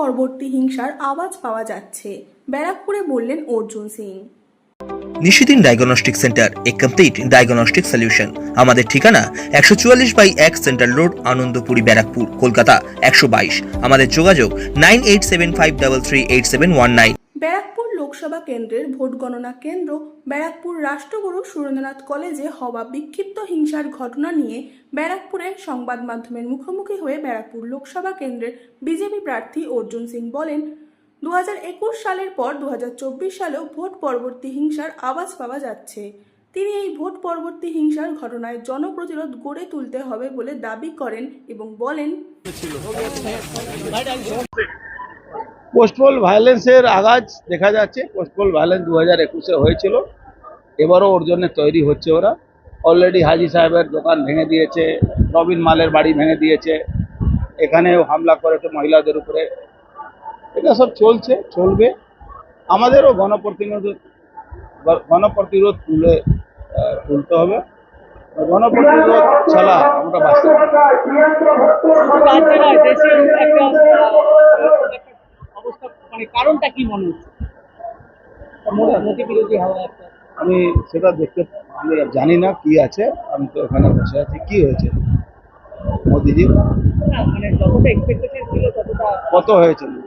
পরবর্তী হিংসার আওয়াজ পাওয়া যাচ্ছে। ব্যারাকপুরে বললেন অর্জুন সিং। নিশিদিন ডায়াগনস্টিক সেন্টার এ কমপ্লিট ডায়াগনস্টিক সলিউশন আমাদের ঠিকানা একশো চুয়াল্লিশ বাই এক সেন্ট্রাল রোড আনন্দপুরি ব্যারাকপুর কলকাতা একশো বাইশ। আমাদের যোগাযোগ nine eight seven five double three eight seven one nine. Barrackpore Lok Sabha কেন্দ্রের ভোট গণনা কেন্দ্র ব্যারাকপুর রাষ্ট্রগুরু সুরেন্দ্রনাথ কলেজে হওয়া বিক্ষিপ্ত হিংসার ঘটনা নিয়ে ব্যারাকপুরে সংবাদ মাধ্যমের মুখোমুখি হয়ে ব্যারাকপুর লোকসভা কেন্দ্রের বিজেপি প্রার্থী অর্জুন সিং বলেন দু হাজার একুশ সালের পর দুহাজার চব্বিশ সালেও ভোট পরবর্তী হিংসার আওয়াজ পাওয়া যাচ্ছে। তিনি এই ভোট পরবর্তী হিংসার ঘটনায় জনপ্রতিরোধ গড়ে তুলতে হবে বলে দাবি করেন এবং বলেন পোস্টপোল ভায়োলেন্সের আগাজ দেখা যাচ্ছে। পোস্টপোল ভায়োলেন্স দু হাজার একুশে হয়েছিল। এবারও ওর জন্য তৈরি হচ্ছে ওরা। অলরেডি হাজি সাহেবের দোকান ভেঙে দিয়েছে, নবীন মালের বাড়ি ভেঙে দিয়েছে। এখানেও হামলা করেছে মহিলাদের উপরে। এটা সব চলছে, চলবে। আমাদেরও গণপ্রতিনিধ, গণপ্রতিরোধ তুলে তুলতে হবে। গণপ্রতিরোধ ছাড়া আমরা বাঁচতে মানে কারণটা কি মনে হচ্ছে? মোদী- মোদী বিরোধী হওয়া একটা আমি সেটা দেখতে আমি জানি না কি আছে। আমি তো ওখানে বসে আছি। কি হয়েছে? মোদিজি? মানে কত হয়েছে? মানে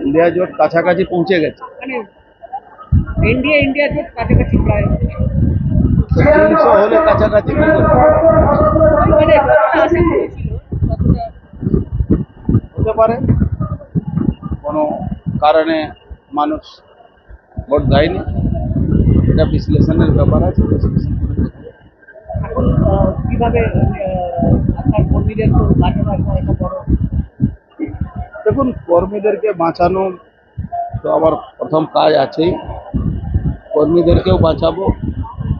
ইন্ডিয়া জোট কাছাকাছি পৌঁছে গেছে। মানে ইন্ডিয়া ইন্ডিয়া জোট কাছাকাছি প্রায়। তিনশো হলে কাছাকাছি কি হতে পারে। কোনো কারণে মানুষ ভোট দেয়নি। এটা বিশ্লেষণের ব্যাপার আছে বিশ্লেষণ করে এখন আহ, কীভাবে আপনার কর্মীদের বাঁচানো একটা একটা বড় দেখুন কর্মীদেরকে বাঁচানো তো আমার প্রথম কাজ আছেই। কর্মীদেরকেও বাঁচাবো